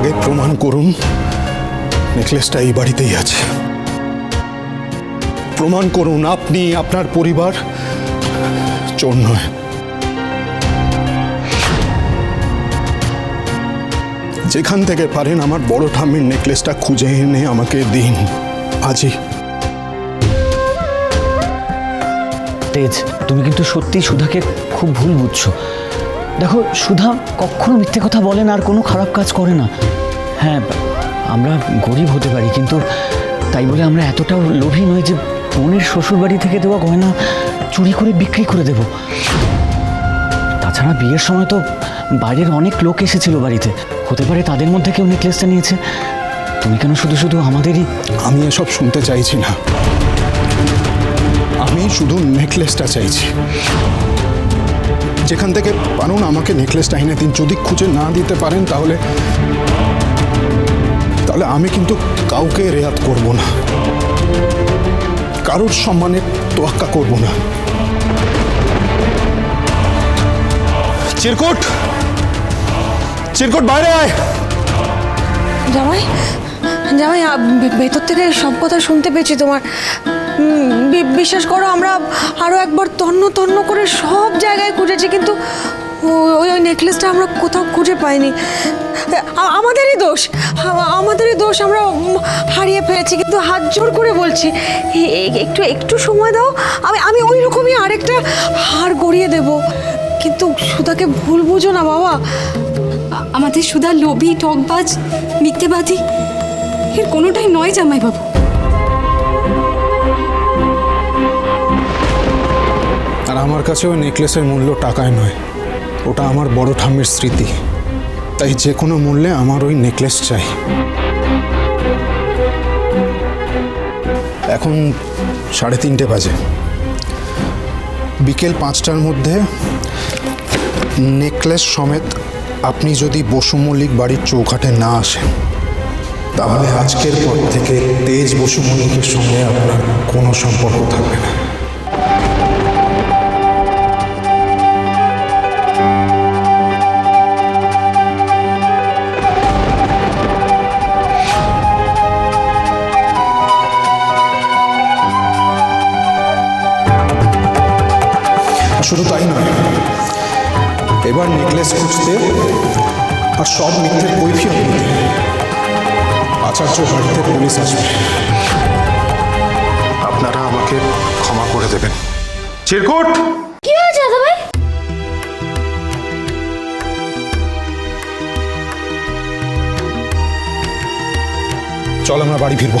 আগে প্রমাণ করুন, নেকলেসটা এই বাড়িতেই আছে। প্রমাণ করুন, আপনি আপনার পরিবার চোর নয়। যেখান থেকে পারেন আমার বড় ঠাম্মির নেকলেসটা খুঁজে এনে আমাকে দিন। আজই। তেজ, তুমি কিন্তু সত্যি সুধাকে খুব ভুল বুঝছ। দেখো, সুধা কখনো মিথ্যে কথা বলে না আর কোনো খারাপ কাজ করে না। হ্যাঁ আমরা গরিব হতে পারি, কিন্তু তাই বলে আমরা এতটাও লোভী নই যে বোনের শ্বশুর বাড়ি থেকে দেওয়া গয়না চুরি করে বিক্রি করে দেব। তাছাড়া বিয়ের সময় তো বাইরের অনেক লোক এসেছিল বাড়িতে। হতে পারে তাদের মধ্যে কেউ নেকলেসটা নিয়েছে। তুমি কেন শুধু শুধু আমাদেরই আমি এসব শুনতে চাইছি না। আমি শুধু নেকলেসটা চাইছি। যেখান থেকে পারুন আমাকে নেকলেসটা এনে দিন। যদি খুঁজে না দিতে পারেন তাহলে তাহলে আমি কিন্তু কাউকে রেয়াত করব না। কারোর সম্মানে তোয়াক্কা করব না। চিরকুট! চিরকুট, বাইরে আয়! জামাই? জামাই ভেতর থেকে সব কথা শুনতে পেয়েছি তোমার। বিশ্বাস করো, আমরা আরও একবার তন্ন তন্ন করে সব জায়গায় খুঁজেছি, কিন্তু ওই ওই নেকলেসটা আমরা কোথাও খুঁজে পাইনি। আমাদেরই দোষ আমাদেরই দোষ, আমরা হারিয়ে ফেলেছি, কিন্তু হাত জোর করে বলছি একটু একটু সময় দাও, আমি আমি ওই রকমই আরেকটা হার গড়িয়ে দেব। কিন্তু সুধাকে ভুল বুঝো না, বাবা। আমাদের সুধা লোভী, টকবাজ, মিথ্যেবাদী, এর কোনোটাই নয়, জামাইবাবু। কাছে ওই নেকলেসের মূল্য টাকায় নয়। ওটা আমার বড় ঠাম্মির স্মৃতি। তাই যে কোনো মূল্যে আমার ওই নেকলেস চাই। এখন সাড়ে তিনটে বাজে। বিকেল পাঁচটার মধ্যে নেকলেস সমেত আপনি যদি বসু মল্লিক বাড়ির চৌকাঠে না আসেন, তাহলে আজকের পর থেকে তেজ বসু মল্লিকের সঙ্গে আপনার কোনো সম্পর্ক থাকবে না। শুধু তাই নয় এবার নেকলেস খুঁজতে আর সব মিথ্যের কৈফিয়ত নিতে আচার্য বাড়িতে পুলিশ আসবে। আপনারা আমাকে ক্ষমা করে দেবেন। চিরকুট! কি হয়েছে দাদাভাই? চল আমরা বাড়ি ফিরবো।